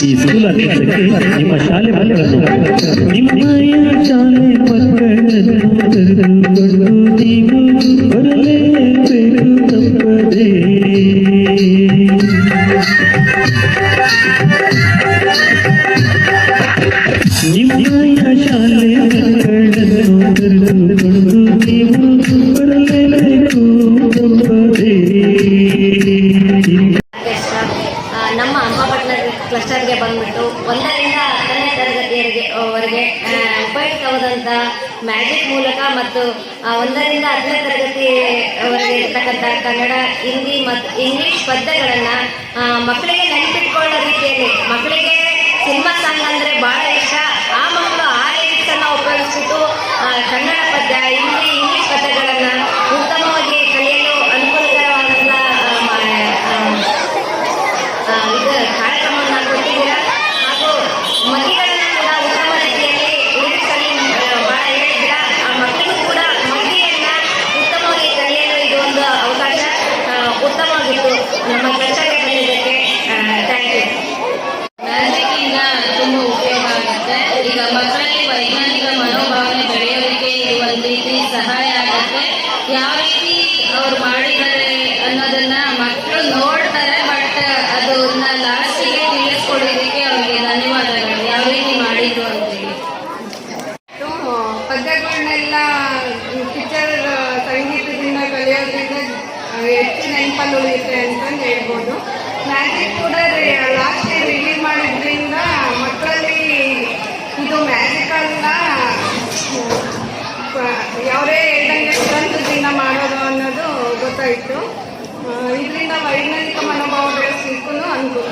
ಈ ಸ್ಕೂಲ್ ಆರ್ಕೆಸ್ಟ್ರಾಕ್ಕೆ ನಿಮ್ಮ ಶಾಲೆ ಮಕ್ಕಳನ್ನು ನಿಮ್ಮಯ ಶಾಲೆ ಮಕ್ಕಳನ್ನು ಕರೆದುಕೊಂಡು ನೀವು ಬರಲೇಬೇಕು ತಪ್ಪದೇ ನಿಮ್ಮಯ ಶಾಲೆ ಮಕ್ಕಳನ್ನು ಕರೆದುಕೊಂಡು ನೀವು ಬರಲೇಬೇಕು ತಪ್ಪದೇ ಮತ್ತು ಒಂದರಿಂದ ಹತ್ತನೇ ತರಗತಿವರೆಗೆ ಇರ್ತಕ್ಕಂಥ ಕನ್ನಡ, ಹಿಂದಿ ಮತ್ತು ಇಂಗ್ಲಿಷ್ ಪದ್ಯಗಳನ್ನ ಮಕ್ಕಳಿಗೆ ನೆನಪಿಟ್ಕೊಳ್ಳೋ ರೀತಿಯಲ್ಲಿ ಮಕ್ಕಳಿಗೆ ಸಿನಿಮಾ ಸಾಂಗ್ ಅಂದ್ರೆ ಭಾಳ ಇಷ್ಟ. ಆ ಮಕ್ಕಳು ಆ ಲಿರಿಕ್ಸನ್ನು ಉಪಯೋಗಿಸ್ಬಿಟ್ಟು ಕನ್ನಡ ಪದ್ಯ, ಹಿಂದಿ ಇಂಗ್ಲಿಷ್ ಪದ್ಯಗಳನ್ನು ಉತ್ತಮವಾಗಿ ಕಲಿಯಲು ಅನುಕೂಲಕರವಾದಂಥ ಆ, ಮಾ- ಆ, ಆ, ಇದು ಕಾರ್ಯಕ್ರಮವನ್ನು ಕೊಟ್ಟಿದ್ದೀರಾ ಹಾಗೂ ಮಗಿಗಳನ್ನು ಕೂಡ ಉತ್ತಮ ರೀತಿಯಲ್ಲಿ ಉಳಿಸಲಿ ಭಾಳ ಹೇಳಿದ್ದೀರಾ ಆ ಮಕ್ಕಳಿಗೂ ಕೂಡ ಮಗಿಯನ್ನ ಉತ್ತಮವಾಗಿ ಕಲಿಯಲು ಇದು ಒಂದು ಅವಕಾಶ ಆ, ಉತ್ತಮವಾಗಿತ್ತು ನಮ್ಮ ಕೆಲಸಕ್ಕೆ ಬಂದಿದ್ದಕ್ಕೆ ಥ್ಯಾಂಕ್ ಯು ಮ್ಯಾಜಿಕ್ಕಿಂದ ತುಂಬ ಉಪಯೋಗ ಆಗುತ್ತೆ ಈಗ ಮಕ್ಕಳಲ್ಲಿ ವೈಜ್ಞಾನಿಕ ಮನೋಭಾವನೆ ಬೆಳೆಯೋದಕ್ಕೆ ಇದು ಒಂದು ರೀತಿ ಸಹಾಯ ಆಗುತ್ತೆ ಯಾವ ರೀತಿ ಅವ್ರು ಮಾಡಿದ್ದಾರೆ ಅನ್ನೋದನ್ನ ಮಕ್ಕಳು ನೋಡ್ತಾರೆ ಬಟ್ ಅದನ್ನ ಲಾಸ್ಟಿಗೆ ತಿಳಿಸ್ಕೊಡೋದಕ್ಕೆ ಅವ್ರಿಗೆ ಧನ್ಯವಾದಗಳು ಯಾವ ರೀತಿ ಮಾಡಿದ್ರು ಅಂತೇಳಿ ಪದ್ಯಗಳನ್ನೆಲ್ಲ ಪಿಕ್ಚರ್ ಸಂಗೀತದಿಂದ ಕಲಿಯೋದ್ರಿಂದ ಹೆಚ್ಚು ನೆನಪಲ್ಲಿ ಉಳಿಯುತ್ತೆ ಅಂತಂದು ಹೇಳ್ಬೋದು ಮ್ಯಾಜಿಕ್ ಕೂಡ ಲಾಸ್ಟ್ ರಿಲೀಸ್ ಮಾಡಿದ್ರಿಂದ ಮಕ್ಕಳಲ್ಲಿ ಇದು ಮ್ಯಾಜಿಕ್ ಅಲ್ಲ ಯಾವುದೇ ದಿನ ಮಾಡೋದು ಅನ್ನೋದು ಗೊತ್ತಾಯಿತು. ಇದರಿಂದ ವೈಜ್ಞಾನಿಕ ಮನೋಭಾವ ಬೆಳೆಸಲಿಕ್ಕೂ ಅನುಕೂಲ.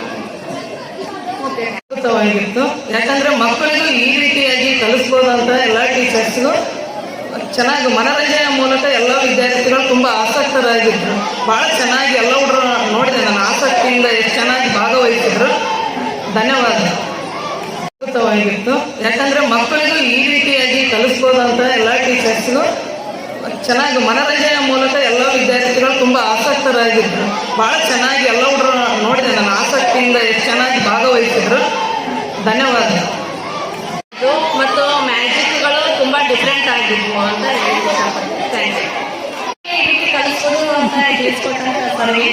ಅದ್ಭುತವಾಗಿತ್ತು. ಯಾಕಂದ್ರೆ ಮಕ್ಕಳಿಗೂ ಈ ರೀತಿಯಾಗಿ ಕಲಿಸ್ಬೋದಂತ ಎಲ್ಲ ಟೀಚರ್ಸ್ಗೂ ಚೆನ್ನಾಗಿ ಮನರಂಜನೆಯ ಮೂಲಕ ಎಲ್ಲ ವಿದ್ಯಾರ್ಥಿಗಳು ತುಂಬ ಆಸಕ್ತರಾಗಿದ್ರು. ಭಾಳ ಚೆನ್ನಾಗಿ ಎಲ್ಲ ಹುಡುಗರು ನೋಡಿದೆ. ನಾನು ಆಸಕ್ತಿಯಿಂದ ಎಷ್ಟು ಚೆನ್ನಾಗಿ ಭಾಗವಹಿಸಿದ್ರು. ಧನ್ಯವಾದ ಅದ್ಭುತವಾಗಿತ್ತು ಯಾಕಂದ್ರೆ ಮಕ್ಕಳಿಗೂ ಈ ರೀತಿಯಾಗಿ ಕಲಿಸ್ಬೋದಂತ ಎಲ್ಲ ಟೀಚರ್ಸ್ಗೂ ಚೆನ್ನಾಗಿ ಮನರಂಜನೆಯ ಮೂಲಕ ಎಲ್ಲ ವಿದ್ಯಾರ್ಥಿಗಳು ತುಂಬಾ ಆಸಕ್ತರಾಗಿದ್ರು. ಭಾಳ ಚೆನ್ನಾಗಿ ಎಲ್ಲ ಹುಡುಗರು ನೋಡಿದೆ ನಾನು ಆಸಕ್ತಿಯಿಂದ ಎಷ್ಟು ಚೆನ್ನಾಗಿ ಭಾಗವಹಿಸಿದ್ರು. ಧನ್ಯವಾದ. ಮತ್ತು ಮ್ಯಾಜಿಕ್ಗಳು ತುಂಬಾ ಡಿಫ್ರೆಂಟ್ ಆಗಿದ್ವು ಅಂತ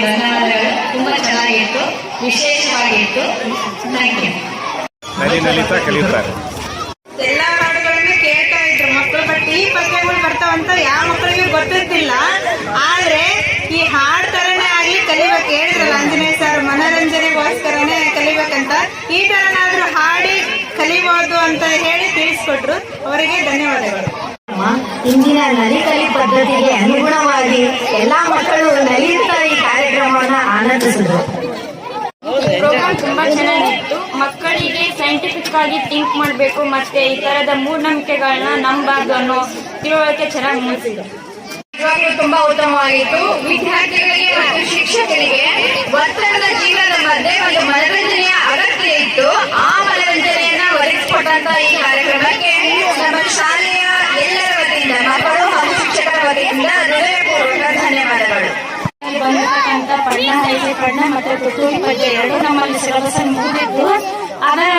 ಧನ್ಯವಾದಗಳು. ತುಂಬಾ ಚೆನ್ನಾಗಿತ್ತು, ವಿಶೇಷವಾಗಿತ್ತು. ಥ್ಯಾಂಕ್ ಯು ನಲಿ ನಲಿತಾ ಕಲಿಯುತ್ತಾರೆ ಎಲ್ಲ ಹಾಡುಗಳನ್ನು ಕೇಳ್ತಾ ಇದ್ರು. ಮಕ್ಕಳು ಬಟ್ ಈ ಪದ್ಯಗಳು ಬರ್ತಾವಂತ ಯಾವ ಮಕ್ಕಳಿಗೆ ಗೊತ್ತಿರ್ತಿಲ್ಲ. ಆದ್ರೆ ಈ ಹಾಡ್ ತರನೇ ಆಗ್ಲಿ ಕಲಿಬೇಕು. ಹೇಳಿದ್ರಲ್ಲ ಆಂಜನೇಯ ಸರ್ ಮನೋರಂಜನೆಗೋಸ್ಕರನೇ ಕಲಿಬೇಕಂತ. ಈ ತರನಾದ್ರೂ ಹಾಡಿ ಕಲಿಬಹುದು ಅಂತ ಹೇಳಿ ತಿಳಿಸ್ಕೊಟ್ರು. ಅವರಿಗೆ ಧನ್ಯವಾದಗಳು. ಇಂದಿನ ನಲಿಕಲಿ ಪದ್ಧತಿಗೆ ಅನುಗುಣವಾಗಿ ಎಲ್ಲಾ ಮಕ್ಕಳು ನಲಿಯುತ್ತಾ ಈ ಕಾರ್ಯಕ್ರಮವನ್ನು ಆನಂದಿಸಿದ್ರು ಪ್ರೋಗ್ರಾಮ್ ತುಂಬಾ ಚೆನ್ನಾಗಿತ್ತು ಮಕ್ಕಳಿಗೆ ಸೈಂಟಿಫಿಕ್ ಆಗಿ ಥಿಂಕ್ ಮಾಡಬೇಕು ಮತ್ತೆ ಈ ತರದ ಮೂಢನಂಬಿಕೆಗಳನ್ನ ನಂಬಬಾರ್ದು ಅನ್ನೋ ತಿಳುವಳಿಕೆ ಚೆನ್ನಾಗಿ ಮೂಡಿಸಿದೆ. ನಿಜವಾಗ್ಲೂ ತುಂಬಾ ಉತ್ತಮವಾಗಿತ್ತು. ವಿದ್ಯಾರ್ಥಿಗಳಿಗೆ ಮತ್ತು ಶಿಕ್ಷಕರಿಗೆ ಒತ್ತಡದ ಜೀವನದ ಮಧ್ಯೆ ಒಂದು ಮನರಂಜನೆಯ ಅಗತ್ಯ ಇತ್ತು. ಆ ಮನರಂಜನೆಯನ್ನ ಒದಗಿಸಿಕೊಟ್ಟಂತ ಈ ಕಾರ್ಯಕ್ರಮಕ್ಕೆ ನಮ್ಮ ಶಾಲೆಯ ಎಲ್ಲರ ವತಿಯಿಂದ ಮಕ್ಕಳು ಹಾಗೂ ಶಿಕ್ಷಕರ ವತಿಯಿಂದ ಹೃದಯಪೂರ್ವಕ ಧನ್ಯವಾದಗಳು. ಬಂದಿರತಕ್ಕಂಥ ಪಣ್ಣ ಮತ್ತೆ ತುತ್ತೂರಿ ಪದ್ಯ ಎರಡು ನಮ್ಮಲ್ಲಿ ಸಿಲೆಬಸ್ ಮುಗಿದಿತ್ತು ಅದರ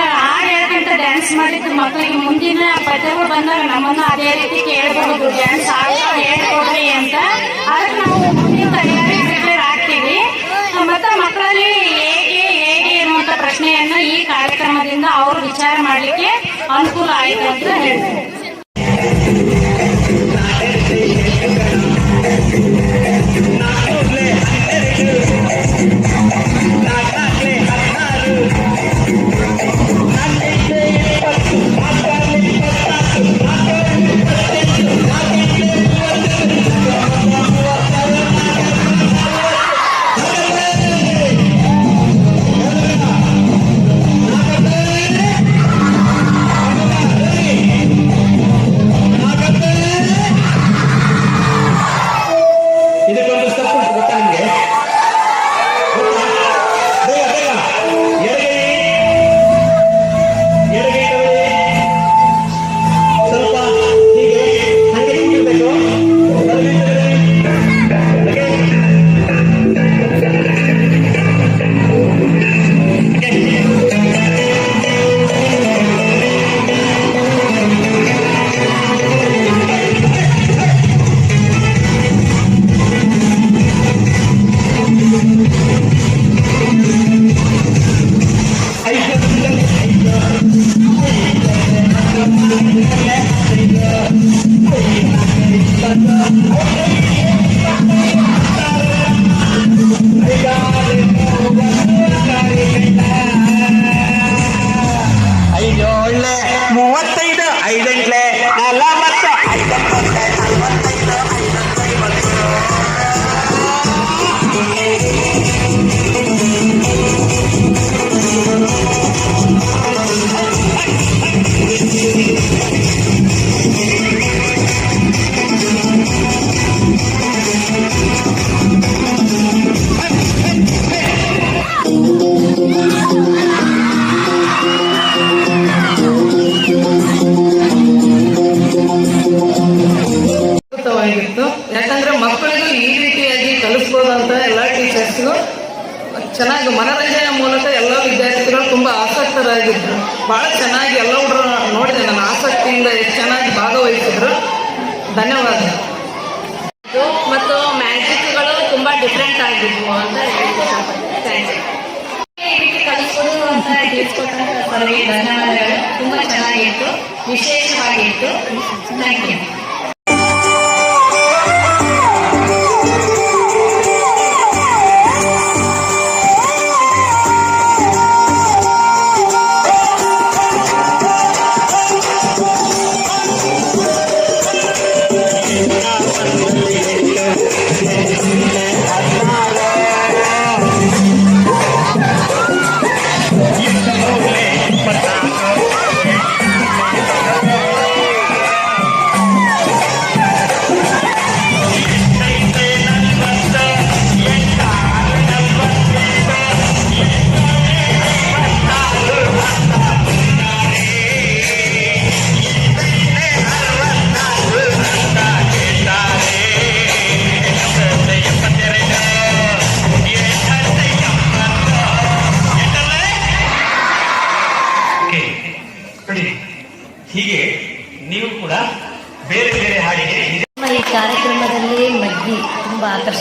ಡ್ಯಾನ್ಸ್ ಮಾಡಿದ್ರು ಮಕ್ಕಳಿಗೆ ಮುಂದಿನ ಪ್ರಜೆಗಳು ಬಂದಾಗ ನಮ್ಮನ್ನು ಅದೇ ರೀತಿ ಕೇಳಬಹುದು ಡ್ಯಾನ್ಸ್ ಆಡ್ತಾ ಹೇಳ್ಕೊಡ್ರಿ ಅಂತ. ಅದಕ್ಕೆ ನಾವು ಮುಂದಿನ ತಯಾರಿ ಪ್ರಿಪೇರ್ ಆಗ್ತೀವಿ. ಮತ್ತೆ ಮಕ್ಕಳಲ್ಲಿ ಹೇಗೆ ಹೇಗೆ ಅನ್ನುವಂಥ ಪ್ರಶ್ನೆಯನ್ನು ಈ ಕಾರ್ಯಕ್ರಮದಿಂದ ಅವರು ವಿಚಾರ ಮಾಡಲಿಕ್ಕೆ ಅನುಕೂಲ ಆಯಿತು ಅಂತ ಹೇಳ್ತೀನಿ. ಚೆನ್ನಾಗಿ ಎಲ್ಲ ಹುಡುಗರು ನೋಡಿದೆ ನನ್ನ ಆಸಕ್ತಿಯಿಂದ ಎಷ್ಟು ಚೆನ್ನಾಗಿ ಭಾಗವಹಿಸಿದ್ರು. ಧನ್ಯವಾದ. ಮತ್ತು ಮ್ಯಾಜಿಕ್ಗಳು ತುಂಬ ಡಿಫ್ರೆಂಟ್ ಆಗಿದ್ವು ಅಂತ ಕಲಿಸ್ಕೊಡು ಧನ್ಯವಾದಗಳು. ತುಂಬ ಚೆನ್ನಾಗಿತ್ತು. ವಿಶೇಷವಾಗಿತ್ತು. ಥ್ಯಾಂಕ್ ಯು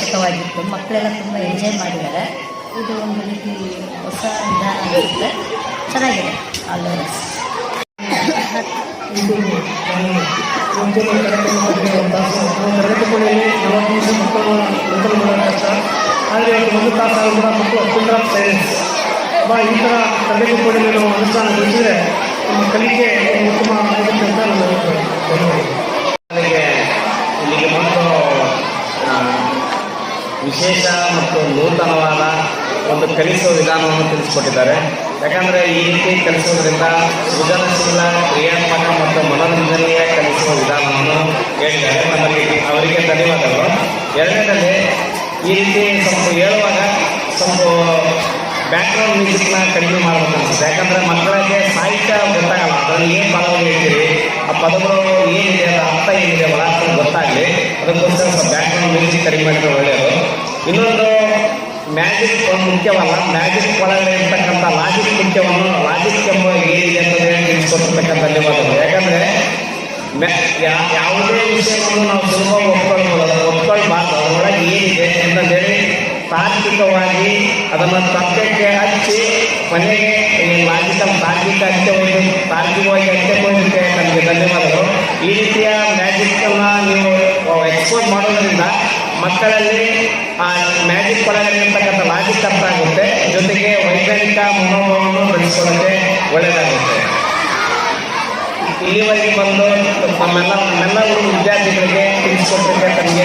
ಆಕರ್ಷಕವಾಗಿತ್ತು ಮಕ್ಕಳೆಲ್ಲ ತುಂಬ ಎಂಜಾಯ್ ಮಾಡಿದ್ದಾರೆ ಇದು ಒಂದು ರೀತಿ ಹೊಸ ವಿಧಾನ ಅನಿಸುತ್ತೆ ಚೆನ್ನಾಗಿದೆ ಆಲ್ ದ ಬೆಸ್ಟ್. ಇದು ನಾನು ಮುಂಚೆನೇ ಕಾರ್ಯಕ್ರಮ ಮಾಡಿದೆ ಒಂದು ಕೂಡ ಈ ಥರ ತರಗತಿ ಕೊಡಲು ನಾವು ಅನುಷ್ಠಾನಗೊಳಿಸಿದರೆ ನಮ್ಮ ಕಲಿಕೆ ಉತ್ತಮ ಆಗುತ್ತೆ ಅಂತ ನಾನು ಅಭಿಪ್ರಾಯ ಧನ್ಯವಾದ ನನಗೆ ಇಲ್ಲಿಗೆ ಬಂದು ಆ, ವಿಶೇಷ ಮತ್ತು ನೂತನವಾದ ಒಂದು ಕಲಿಸುವ ವಿಧಾನವನ್ನು ತಿಳಿಸಿಕೊಟ್ಟಿದ್ದಾರೆ. ಯಾಕಂದರೆ ಈ ರೀತಿ ಕಲಿಸೋದ್ರಿಂದ ಸೃಜನಶೀಲ, ಕ್ರಿಯಾತ್ಮಕ ಮತ್ತು ಮನೋರಂಜನೆಯ ಕಲಿಸುವ ವಿಧಾನವನ್ನು ಹೇಳಿದ್ದಾರೆ. ನಮಗೆ ಅವರಿಗೆ ಧನ್ಯವಾದಗಳು. ಎರಡನೇದಲ್ಲಿ ಈ ರೀತಿ ಸ್ವಲ್ಪ ಹೇಳುವಾಗ ಸ್ವಲ್ಪ ಬ್ಯಾಕ್ಗ್ರೌಂಡ್ ಮ್ಯೂಸಿಕ್ನ ಕಡಿಮೆ ಮಾಡಬೇಕು ಅನಿಸುತ್ತೆ. ಯಾಕಂದರೆ ಮಕ್ಕಳಿಗೆ ಸಾಹಿತ್ಯ ಗೊತ್ತಾಗಲ್ಲ. ಅದರಲ್ಲಿ ಏನು ಪದಗಳು ಹೇಳ್ತೀರಿ? ಆ ಪದಗಳು ಏನಿದೆ ಅದರ ಅರ್ಥ ಏನಿದೆ ಒಳಾರ್ಥ ಗೊತ್ತಾಗಲಿ. ಅದಕ್ಕೋಸ್ಕರ ಬ್ಯಾಕ್ಗ್ರೌಂಡ್ ಮ್ಯೂಸಿಕ್ ಕಡಿಮೆ ಮಾಡಿದ್ರೆ ಒಳ್ಳೆಯದು ಇನ್ನೊಂದು ಮ್ಯಾಜಿಕ್ ಒಂದು ಮುಖ್ಯವಲ್ಲ. ಮ್ಯಾಜಿಕ್ ಒಳಗಡೆ ಇರ್ತಕ್ಕಂಥ ಲಾಜಿಕ್ ಮುಖ್ಯವನ್ನು ಲಾಜಿಕ್ ಎಂಬ ಏನಿದೆ ಅಂತಂದ್ರೆ ತಿಳಿಸ್ಕೊಟ್ಟಿರ್ತಕ್ಕಂಥ ಧನ್ಯವಾದಗಳು. ಯಾಕಂದರೆ ಯಾವುದೇ ವಿಷಯವನ್ನು ನಾವು ಸುಲಭವಾಗಿ ಒಪ್ಕೊಳ್ಬೋದು. ಒಪ್ಕೊಳ್ಬಾರ್ದು. ಅದರೊಳಗೆ ಏನಿದೆ ಅಂತಂದೇಳಿ ತಾರ್ಕಿಕವಾಗಿ ಅದನ್ನು ಸತ್ಯಕ್ಕೆ ಹಚ್ಚಿ ಮನೆಗೆ ಈ ಮಾಜಿಕ ತಾರ್ಕಿಕ ಅಂತ್ಯ ಒಂದು ತಾರ್ಕಿಕವಾಗಿ ಅಂತ್ಯ ಹೋಗೋದಕ್ಕೆ ನಮಗೆ ಧನ್ಯವಾದಗಳು. ಈ ರೀತಿಯ ಮ್ಯಾಜಿಕ್ಕನ್ನು ನೀವು ಎಕ್ಸ್ಪೋರ್ಟ್ ಮಾಡೋದ್ರಿಂದ ಮಕ್ಕಳಲ್ಲಿ ಆ ಮ್ಯಾಜಿಕ್ ಒಳಗಡೆ ಇರ್ತಕ್ಕಂಥ ಲಾಜಿಕ್ ಅರ್ಥ ಆಗುತ್ತೆ. ಜೊತೆಗೆ ವೈಜ್ಞಾನಿಕ ಮನೋಭಾವವನ್ನು ಬೆಳೆಸ್ಕೊಳ್ಳೋಕ್ಕೆ ಒಳ್ಳೆಯದಾಗುತ್ತೆ. ಇಲ್ಲಿವರೆಗೆ ಬಂದು ನಮ್ಮೆಲ್ಲ ನಮ್ಮೆಲ್ಲರೂ ವಿದ್ಯಾರ್ಥಿಗಳಿಗೆ ತಿಳಿಸ್ಕೊಟ್ಟಿದ್ದಕ್ಕೆ ತಮಗೆ